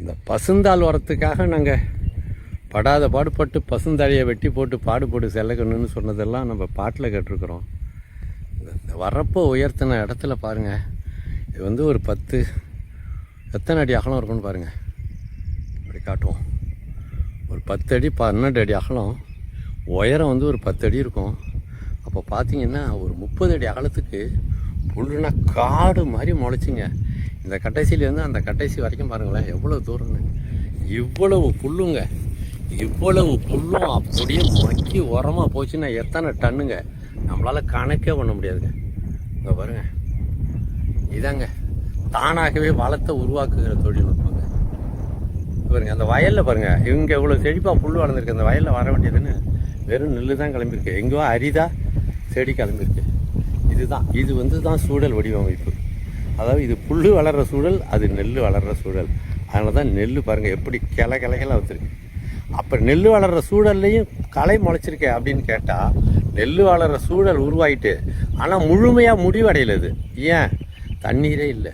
இந்த பசுந்தாள் வரத்துக்காக நாங்கள் படாத பாடுபட்டு பசுந்தாழியை வெட்டி போட்டு பாடுபட்டு செல்லக்கணுன்னு சொன்னதெல்லாம் நம்ம பாட்டில் கேட்டிருக்கிறோம். இந்த வரப்போ உயர்த்தின இடத்துல பாருங்கள் இது வந்து ஒரு பத்து எத்தனை அடி அகலம் இருக்குன்னு பாருங்கள் அப்படி காட்டுவோம். ஒரு பத்து அடி பன்னெண்டு அடி அகலம். உயரம் வந்து ஒரு பத்து அடி இருக்கும். அப்போ பார்த்தீங்கன்னா ஒரு முப்பது அடி அகலத்துக்கு புல்லுனா காடு மாதிரி முளைச்சிங்க. இந்த கட்டைசிலேருந்து அந்த கட்டைசி வரைக்கும் பாருங்களேன் எவ்வளோ தூரம்னு. இவ்வளவு புல்லுங்க. இவ்வளவு புல்லும் அப்படியே மக்கி உரமாக போச்சுன்னா எத்தனை டன்னுங்க? நம்மளால் கணக்கே பண்ண முடியாதுங்க. இங்கே பாருங்க. இதாங்க. தானாகவே வளத்தை உருவாக்குகிற தொழில்நுட்பங்க பாருங்க அந்த வயலில் பாருங்க. இங்கே இவ்வளோ செழிப்பாக புல் வளர்ந்துருக்கு. அந்த வயலில் வர வேண்டியதுன்னு வெறும் நெல்லு தான் கிளம்பியிருக்கு. எங்கேயோ அரிதா செடி கிளம்பியிருக்கு. இதுதான். இது வந்து தான் சூழல் வடிவமைப்பு. அதாவது இது புல் வளர்கிற சூழல் அது நெல் வளர்கிற சூழல். அதனால தான் நெல் பாருங்கள் எப்படி கிளை கிளைகளாக வச்சுருக்கு அப்போ நெல் வளர்கிற சூழல்லையும் களை முளைச்சிருக்கே அப்படின்னு கேட்டால் நெல் வளர்கிற சூழல் உருவாயிட்டு ஆனால் முழுமையாக முடிவடையிலது. ஏன்? தண்ணீரே இல்லை.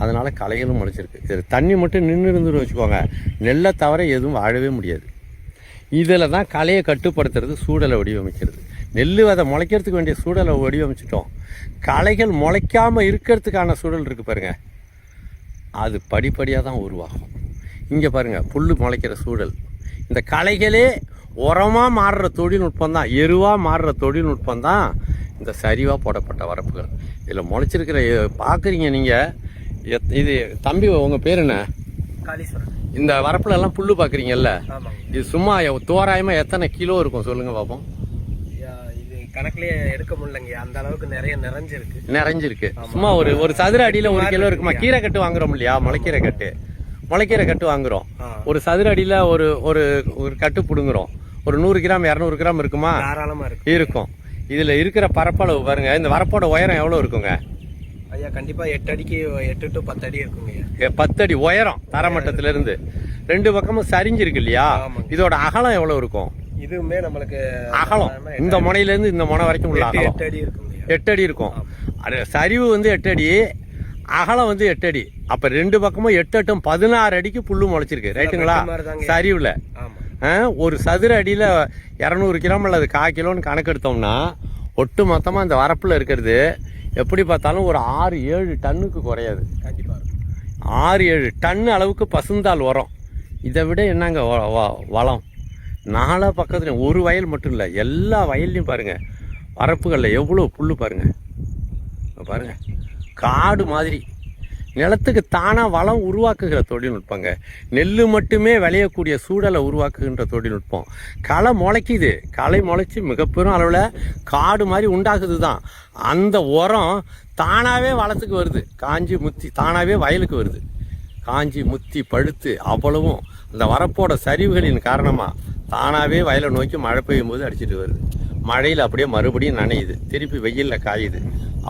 அதனால் களைகளும் முளைச்சிருக்கு. இதில் தண்ணி மட்டும் நின்று இருந்துன்னு வச்சுக்கோங்க நெல்லை தவிர எதுவும் வாழவே முடியாது. இதில் தான் களையை கட்டுப்படுத்துறது சூழலை வடிவமைக்கிறது. நெல் விதை முளைக்கிறதுக்கு வேண்டிய சூழலை வடிவமைச்சிட்டோம். களைகள் முளைக்காமல் இருக்கிறதுக்கான சூழல் இருக்குது பாருங்க. அது படிப்படியாக தான் உருவாகும். இங்கே பாருங்கள் புல் முளைக்கிற சூழல். இந்த களைகளே உரமாக மாறுற தொழில்நுட்பம் தான் எருவாக மாறுற தொழில்நுட்பம் தான் இந்த சரிவாக போடப்பட்ட வரப்புகள். இதில் முளைச்சிருக்கிற பார்க்குறீங்க நீங்கள் இது தம்பி உங்கள் பேர் என்ன? காளீஸ்வரன். இந்த வரப்புல எல்லாம் புல்லு பார்க்குறீங்கல்ல இது சும்மா எவ்- தோராயமா எத்தனை கிலோ இருக்கும் சொல்லுங்க பாப்போம். ஐயா, இது கணக்குலயே எடுக்க முடியலங்க. அந்த அளவுக்கு நிறைய நிறைஞ்சிருக்கு. நிறைஞ்சிருக்கு. சும்மா ஒரு ஒரு சதுர அடியில ஒரு கிலோ இருக்குமா? கீரை கட்டு வாங்குறோம் இல்லையா? முளைக்கீரை கட்டு. முளைக்கீரை கட்டு வாங்குறோம். ஒரு சதுர அடியில ஒரு ஒரு ஒரு கட்டு புடுங்குறோம். ஒரு நூறு கிராம் இரநூறு கிராம் இருக்குமா? தாராளமா இருக்கு இருக்கும். இதுல இருக்கிற பரப்பளவு பாருங்க. இந்த வரப்போட உயரம் எவ்வளவு இருக்குங்க? ஐயா கண்டிப்பா எட்டு அடிக்கு எட்டு டு பத்து அடி இருக்குங்க பத்து அடி உயரம் தரமட்டத்துல இருந்து ரெண்டு பக்கமும் சரிஞ்சிருக்கு இல்லையா. இதோட அகலம் எவ்வளவு இருக்கும்? இதுவுமே நம்மளுக்கு அகலம். இந்த முனையில இருந்து இந்த முனை வரைக்கும் உள்ள எட்டு அடி இருக்குங்க ஐயா எட்டு அடி இருக்கும். அது சரிவு வந்து எட்டு அடி அகலம் வந்து எட்டு அடி. அப்ப ரெண்டு பக்கமும் எட்டு எட்டும் பதினாறு அடிக்கு புல்லு முளைச்சிருக்கு. ரைட்டுங்களா. சரிவுல. ஒரு சதுர அடியில இரநூறு கிராம் அல்லது கால் கிலோன்னு கணக்கு எடுத்தோம்னா ஒட்டு மொத்தமா இந்த வரப்புல இருக்கிறது எப்படி பார்த்தாலும் ஒரு ஆறு ஏழு டன்னுக்கு குறையாது. இருக்கும். ஆறு ஏழு டன் அளவுக்கு பசுந்தாள் வரும் இதை விட என்னங்க வளம்? நாலா பக்கத்துலையும் ஒரு வயல் மட்டும் இல்லை எல்லா வயல்லையும் பாருங்க. வரப்புகளில் எவ்வளோ புல் பாருங்கள் பாருங்கள் காடு மாதிரி. நிலத்துக்கு தானாக வளம் உருவாக்குகிற தொழில்நுட்பங்க. நெல் மட்டுமே விளையக்கூடிய சூழலை உருவாக்குகின்ற தொழில்நுட்பம். களை முளைக்குது. களை முளைச்சி மிகப்பெரும் அளவில் காடு மாதிரி உண்டாகுது தான் அந்த உரம் தானாகவே வளத்துக்கு வருது. காஞ்சி முத்தி தானாகவே வயலுக்கு வருது. காஞ்சி முத்தி பழுத்து அவ்வளவும். அந்த வரப்போட சரிவுகளின் காரணமாக தானாகவே வயலை நோக்கி மழை பெய்யும் போது அடிச்சிட்டு வருது. மழையில் அப்படியே மறுபடியும் நனையுது. திருப்பி வெயிலில் காயுது.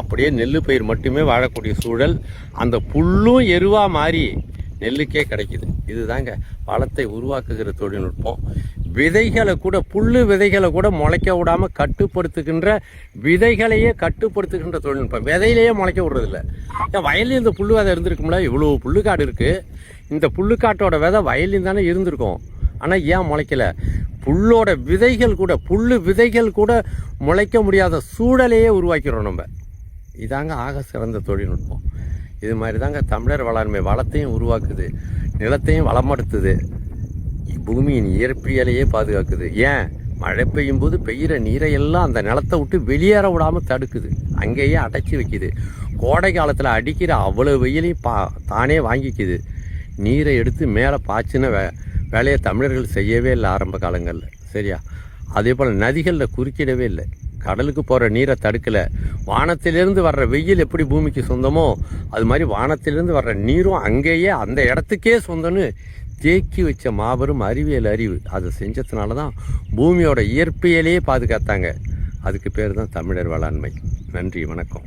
அப்படியே நெல் பயிர் மட்டுமே வாழக்கூடிய சூழல். அந்த புல்லும் எருவாக மாறி நெல்லுக்கே கிடைக்குது. இதுதாங்க வளத்தை உருவாக்குகிற தொழில்நுட்பம். விதைகளை கூட புல்லு விதைகளை கூட முளைக்க விடாமல் கட்டுப்படுத்துகின்ற விதைகளையே கட்டுப்படுத்துகின்ற தொழில்நுட்பம். விதையிலேயே முளைக்க விடுறதில்ல. ஏன் வயல்ல இந்த புல்லு விதை இருந்திருக்கும்ல? இவ்வளோ புல்லுக்காடு இருக்குது இந்த புல்லுக்காட்டோட விதை வயலில் தானே இருந்திருக்கும். ஆனால் ஏன் முளைக்கல? புல்லோட விதைகள் கூட புல் விதைகள் கூட முளைக்க முடியாத சூழலையே உருவாக்கிறோம் நம்ம. இதாங்க ஆக சிறந்த தொழில்நுட்பம். இது மாதிரி தாங்க தமிழர் வளர்மை வளத்தையும் உருவாக்குது நிலத்தையும் வளமடுத்துது. பூமியின் இயற்பியலையே பாதுகாக்குது. ஏன்? மழை பெய்யும் போது பெய்கிற நீரை எல்லாம் அந்த நிலத்தை விட்டு வெளியேற விடாமல் தடுக்குது. அங்கேயே அடைச்சி வைக்குது. கோடை காலத்தில் அடிக்கிற அவ்வளோ வெயிலையும் பா தானே வாங்கிக்குது. நீரை எடுத்து மேலே பாய்ச்சின வேலையை தமிழர்கள் செய்யவே இல்லை ஆரம்ப காலங்களில். சரியா? அதே போல் நதிகளில் குறுக்கிடவே இல்லை. கடலுக்கு போகிற நீரை தடுக்கலை. வானத்திலிருந்து வர்ற வெயில் எப்படி பூமிக்கு சொந்தமோ அது மாதிரி வானத்திலிருந்து வர்ற நீரும் அங்கேயே அந்த இடத்துக்கே சொந்தம்னு தேக்கி வச்ச மாபெரும் அறிவியல் அறிவு. அதை செஞ்சதுனால தான் பூமியோட இயற்பியலையே பாதுகாத்தாங்க. அதுக்கு பேர் தான் தமிழர் வேளாண்மை. நன்றி வணக்கம்.